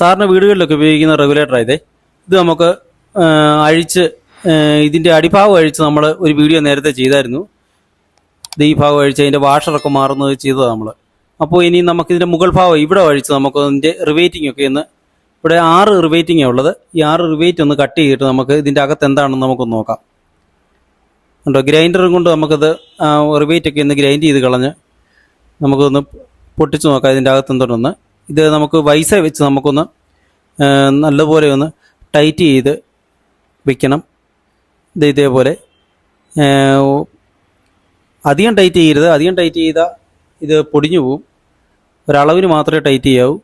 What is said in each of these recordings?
സാറിന് വീടുകളിലൊക്കെ ഉപയോഗിക്കുന്ന റെഗുലേറ്റർ ആയതേ. ഇത് നമുക്ക് അഴിച്ച് ഇതിന്റെ അടിഭാഗം അഴിച്ച് നമ്മൾ ഒരു വീഡിയോ നേരത്തെ ചെയ്തായിരുന്നു. ഇത് ഈ ഭാഗം അഴിച്ച് അതിന്റെ വാഷറൊക്കെ മാറുന്നത് ചെയ്തതാണ് നമ്മൾ അപ്പോൾ ഇനി നമുക്കിതിന്റെ മുകൾ ഭാഗം ഇവിടെ അഴിച്ച് നമുക്ക് അതിന്റെ റിവേറ്റിംഗ് ഒക്കെ ഒന്ന് ഇവിടെ ആറ് റിവേറ്റിംഗ് ഉള്ളത്. ഈ ആറ് റിവേറ്റ് ഒന്ന് കട്ട് ചെയ്തിട്ട് നമുക്ക് ഇതിന്റെ അകത്ത് എന്താണെന്ന് നമുക്കൊന്ന് നോക്കാം. ഉണ്ടോ ഗ്രൈൻഡറും കൊണ്ട് നമുക്കത് റിവേറ്റ് ഒക്കെ ഒന്ന് ഗ്രൈൻഡ് ചെയ്ത് കളഞ്ഞ് നമുക്കൊന്ന് പൊട്ടിച്ച് നോക്കാം ഇതിന്റെ അകത്ത് എന്തുണ്ടെന്ന്. ഇത് നമുക്ക് വൈസ വെച്ച് നമുക്കൊന്ന് നല്ലപോലെ ഒന്ന് ടൈറ്റ് ചെയ്ത് വെക്കണം. ഇത് ഇതേപോലെ. അധികം ടൈറ്റ് ചെയ്യരുത്. അധികം ടൈറ്റ് ചെയ്താൽ ഇത് പൊടിഞ്ഞു പോവും. ഒരളവിന് മാത്രമേ ടൈറ്റ് ചെയ്യാവൂ.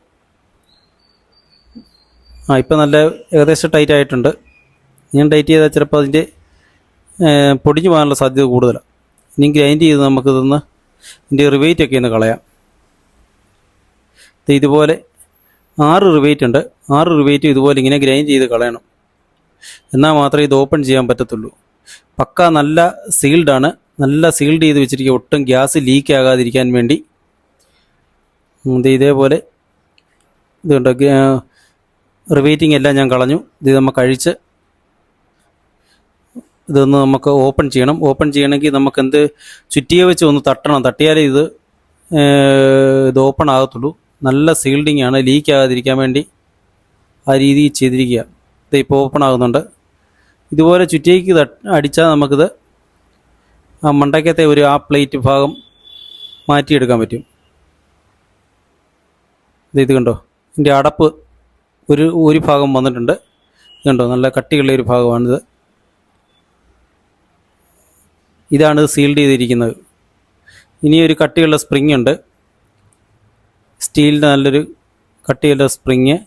ആ ഇപ്പം നല്ല ഏകദേശം ടൈറ്റ് ആയിട്ടുണ്ട്. ഞാൻ ടൈറ്റ് ചെയ്താൽ ചിലപ്പോൾ അതിന്റെ പൊടിഞ്ഞു പോകാനുള്ള സാധ്യത കൂടുതലാണ് ഇനി ഗ്രൈൻഡ് ചെയ്ത് നമുക്കിതൊന്ന് ഇതിന്റെ റിവേറ്റ് ഒക്കെ ഒന്ന് കളയാം. ഇതുപോലെ ആറ് റിവേറ്റ് ഉണ്ട്. ആറ് റിവേറ്റ് ഇതുപോലെ ഇങ്ങനെ ഗ്രൈൻഡ് ചെയ്ത് കളയണം. എന്നാൽ മാത്രമേ ഇത് ഓപ്പൺ ചെയ്യാൻ പറ്റത്തുള്ളൂ. പക്ക നല്ല സീൽഡാണ് നല്ല സീൽഡ് ചെയ്ത് വെച്ചിരിക്കുക. ഒട്ടും ഗ്യാസ് ലീക്ക് ആകാതിരിക്കാൻ വേണ്ടി. ഇത് ഇതേപോലെ ഇതുണ്ട് റിവേറ്റിംഗ് എല്ലാം ഞാൻ കളഞ്ഞു. ഇത് നമുക്ക് അഴിച്ച് ഇതൊന്ന് നമുക്ക് ഓപ്പൺ ചെയ്യണം. ഓപ്പൺ ചെയ്യണമെങ്കിൽ നമുക്ക് എന്ത് ചുറ്റിയെ വെച്ച് ഒന്ന് തട്ടണം. തട്ടിയാലേ ഇത് ഇത് ഓപ്പൺ ആകത്തുള്ളൂ. നല്ല സീൽഡിംഗ് ആണ് ലീക്ക് ആകാതിരിക്കാൻ വേണ്ടി ആ രീതിയിൽ ചെയ്തിരിക്കുക. ഇത് ഇപ്പോൾ ഓപ്പൺ ആകുന്നുണ്ട്. ഇതുപോലെ ചുറ്റിയേക്ക് തട്ട് അടിച്ചാൽ നമുക്കിത് ആ മണ്ടയ്ക്കത്തെ ഒരു ആ പ്ലേറ്റ് ഭാഗം മാറ്റിയെടുക്കാൻ പറ്റും. ഇത് കണ്ടോ? ഇതിന്റെ അടപ്പ് ഒരു ഒരു ഭാഗം വന്നിട്ടുണ്ട്. കണ്ടോ? നല്ല കട്ടിയുള്ള ഒരു ഭാഗമാണിത്. ഇതാണ് സീൽഡ് ചെയ്തിരിക്കുന്നത്. ഇനി ഒരു കട്ടിയുള്ള സ്പ്രിങ് ഉണ്ട്. സ്റ്റീലിന്റെ നല്ലൊരു കട്ടിയുള്ള സ്പ്രിങ്.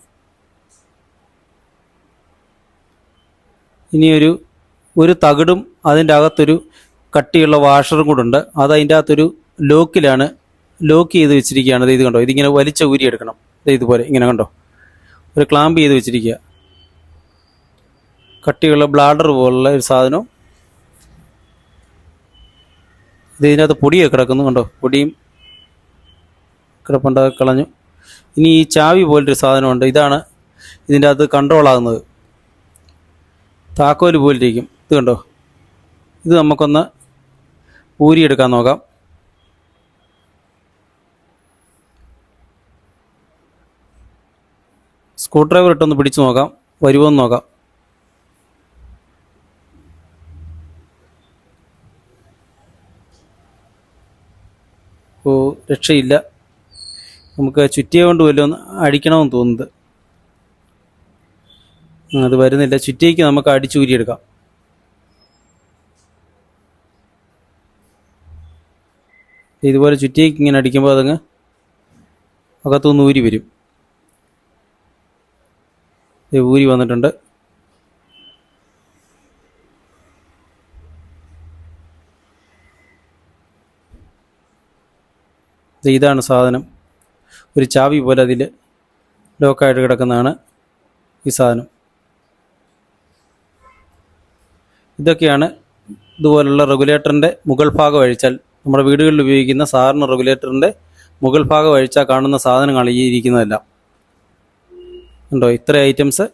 ഇനിയൊരു ഒരു തകിടും അതിന്റെ അകത്തൊരു കട്ടിയുള്ള വാഷറും കൂടെ ഉണ്ട്. അത് അതിന്റെ അകത്തൊരു ലോക്കിലാണ് ലോക്ക് ചെയ്ത് വെച്ചിരിക്കുകയാണ്. ഇത് കണ്ടോ? ഇതിങ്ങനെ വലിച്ച ഊരി എടുക്കണം. ഇതുപോലെ ഇങ്ങനെ കണ്ടോ? ഒരു ക്ലാമ്പ് ചെയ്ത് വെച്ചിരിക്കുക. കട്ടിയുള്ള ബ്ലാഡർ പോലുള്ള ഒരു സാധനവും. ഇത് ഇതിനകത്ത് പൊടിയൊക്കെ കിടക്കുന്നു കണ്ടോ? പൊടിയും കിടപ്പുണ്ട് കളഞ്ഞു. ഇനി ഈ ചാവി പോലൊരു സാധനമുണ്ട്. ഇതാണ് ഇതിന്റെ അകത്ത് കൺട്രോൾ ആകുന്നത്. താക്കോൽ പോലിരിക്കും. ഇത് കണ്ടോ? ഇത് നമുക്കൊന്ന് ഊരിയെടുക്കാൻ നോക്കാം. സ്ക്രൂ ഡ്രൈവർ ഇട്ടൊന്ന് പിടിച്ചു നോക്കാം. വരുമോ എന്ന് നോക്കാം. ഓ രക്ഷയില്ല. നമുക്ക് ചുറ്റിയ കൊണ്ട് വല്ലതും അടിക്കണമെന്ന് തോന്നുന്നത്. അത് വരുന്നില്ല. ചുറ്റിയേക്ക് നമുക്ക് അടിച്ചൂരിയെടുക്കാം ഇതുപോലെ ചുറ്റിയേക്ക് ഇങ്ങനെ അടിക്കുമ്പോൾ അതങ്ങ് അകത്തുനിന്ന് ഊരി വരും. ഊരി വന്നിട്ടുണ്ട്. ഇതാണ് സാധനം. ഒരു ചാവി പോലെ അതിൽ ലോക്കായിട്ട് കിടക്കുന്നതാണ് ഈ സാധനം. ഇതൊക്കെയാണ് ഇതുപോലുള്ള റെഗുലേറ്ററിന്റെ മുകൾ ഭാഗം അഴിച്ചാൽ നമ്മുടെ വീടുകളിൽ ഉപയോഗിക്കുന്ന സാധാരണ റെഗുലേറ്ററിന്റെ മുകൾ ഭാഗം അഴിച്ചാൽ കാണുന്ന സാധനങ്ങളാണ് ഈ ഇരിക്കുന്നതെല്ലാം. ഉണ്ടോ? ഇത്ര ഐറ്റംസ്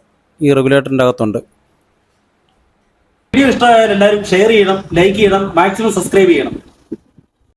ഈ റെഗുലേറ്ററിന്റെ അകത്തുണ്ട്. വീഡിയോ ഇഷ്ടമായാൽ എല്ലാവരും ഷെയർ ചെയ്യണം ലൈക്ക് ചെയ്യണം മാക്സിമം സബ്സ്ക്രൈബ് ചെയ്യണം.